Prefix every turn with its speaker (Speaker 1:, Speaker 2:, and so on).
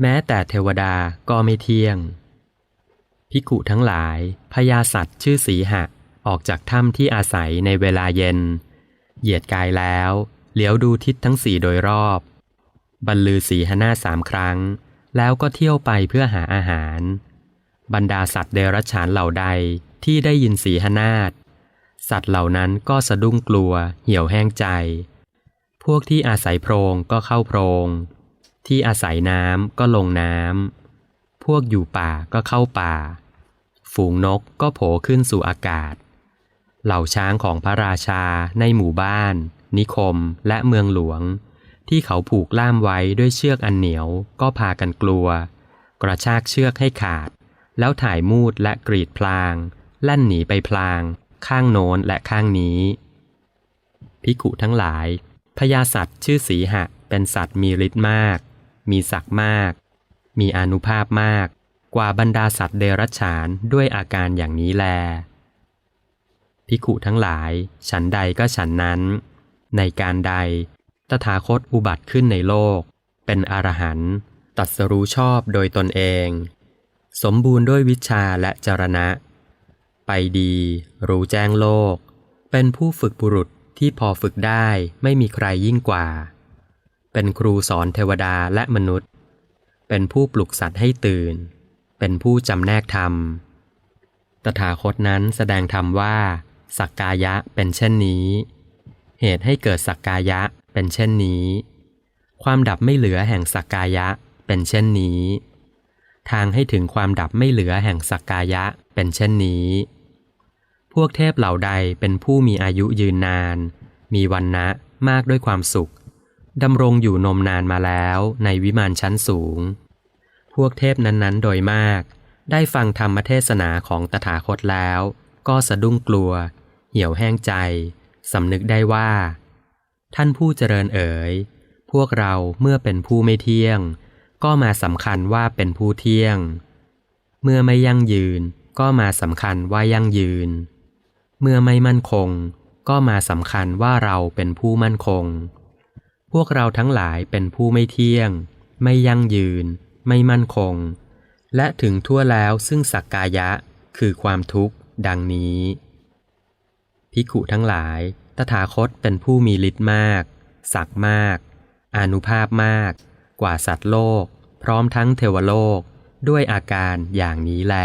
Speaker 1: แม้แต่เทวดาก็ไม่เที่ยง พิกุทั้งหลายพญาสัตว์ชื่อสีหะ ออกจากถ้ำที่อาศัยในเวลาเย็น เหยียดกายแล้วเหลียวดูทิศทั้งสี่โดยรอบ บรรลือสีหน้าสามครั้ง แล้วก็เที่ยวไปเพื่อหาอาหาร บรรดาสัตว์เดรัจฉานเหล่าใดที่ได้ยินสีหนาฏสัตว์เหล่านั้นก็สะดุ้งกลัว เหี่ยวแห้งใจ พวกที่อาศัยโพรงก็เข้าโพรง ที่อาศัยน้ำก็ลงน้ำ พวกอยู่ป่าก็เข้าป่า ฝูงนกก็โผล่ขึ้นสู่อากาศ เหล่าช้างของพระราชาในหมู่บ้าน นิคมและเมืองหลวง ที่เขาผูกล่ามไว้ด้วยเชือกอันเหนียวก็พากันกลัว กระชากเชือกให้ขาด แล้วถ่ายมูดและกรีดพลาง แล่นหนีไปพลาง ข้างโน้นและข้างนี้ พิกุทั้งหลายพญาสัตว์ชื่อสีหะเป็นสัตว์มีฤทธิ์มาก มีศักดิ์มาก มีอนุภาพมาก กว่าบรรดาสัตว์เดรัจฉานด้วยอาการอย่างนี้แล พิกุทั้งหลาย ฉันใดก็ฉันนั้น ในการใด ตถาคตอุบัติขึ้นในโลก เป็นอรหันต์ตัดสรู้ชอบโดยตนเอง สมบูรณ์ด้วยวิชาและจรณะ ไปดี รู้แจ้งโลก เป็นผู้ฝึกบุรุษที่พอฝึกได้ไม่มีใครยิ่งกว่า เป็นครูสอนเทวดาและมนุษย์ เป็นผู้ปลุกสัตว์ให้ตื่น เป็นผู้จำแนกธรรม ตถาคตนั้นแสดงธรรมว่า สักกายะเป็นเช่นนี้ เหตุให้เกิดสักกายะเป็นเช่นนี้ ความดับไม่เหลือแห่งสักกายะเป็นเช่นนี้ ทางให้ถึงความดับไม่เหลือแห่งสักกายะเป็นเช่นนี้ พวกเทพเหล่าใดเป็นผู้มีอายุยืนนาน มีวันนะมากด้วยความสุข ดำรงอยู่นมนานมาแล้วในวิมานชั้นสูง พวกเทพนั้นๆ โดยมาก ได้ฟังธรรมเทศนาของตถาคตแล้ว ก็สะดุ้งกลัว เหี่ยวแห้งใจสำนึกได้ว่า ท่านผู้เจริญเอ๋ย พวกเราเมื่อเป็นผู้ไม่เที่ยง ก็มาสำคัญว่าเป็นผู้เที่ยง เมื่อไม่ยั่งยืนก็มาสำคัญว่ายั่งยืน เมื่อไม่มั่นคง ก็มาสำคัญว่าเราเป็นผู้มั่นคง วกเราทั้งหลายเป็นผู้ไม่เที่ยง ไม่ยั่งยืน ไม่มั่นคง และถึงทั่วแล้วซึ่งสักกายะ คือความทุกข์ ดังนี้พิขุทั้งหลาย ตถาคตเป็นผู้มีฤทธิ์มาก ศักดิ์มาก อนุภาพมาก กว่าสัตว์โลก พร้อมทั้งเทวโลก ด้วยอาการอย่างนี้แล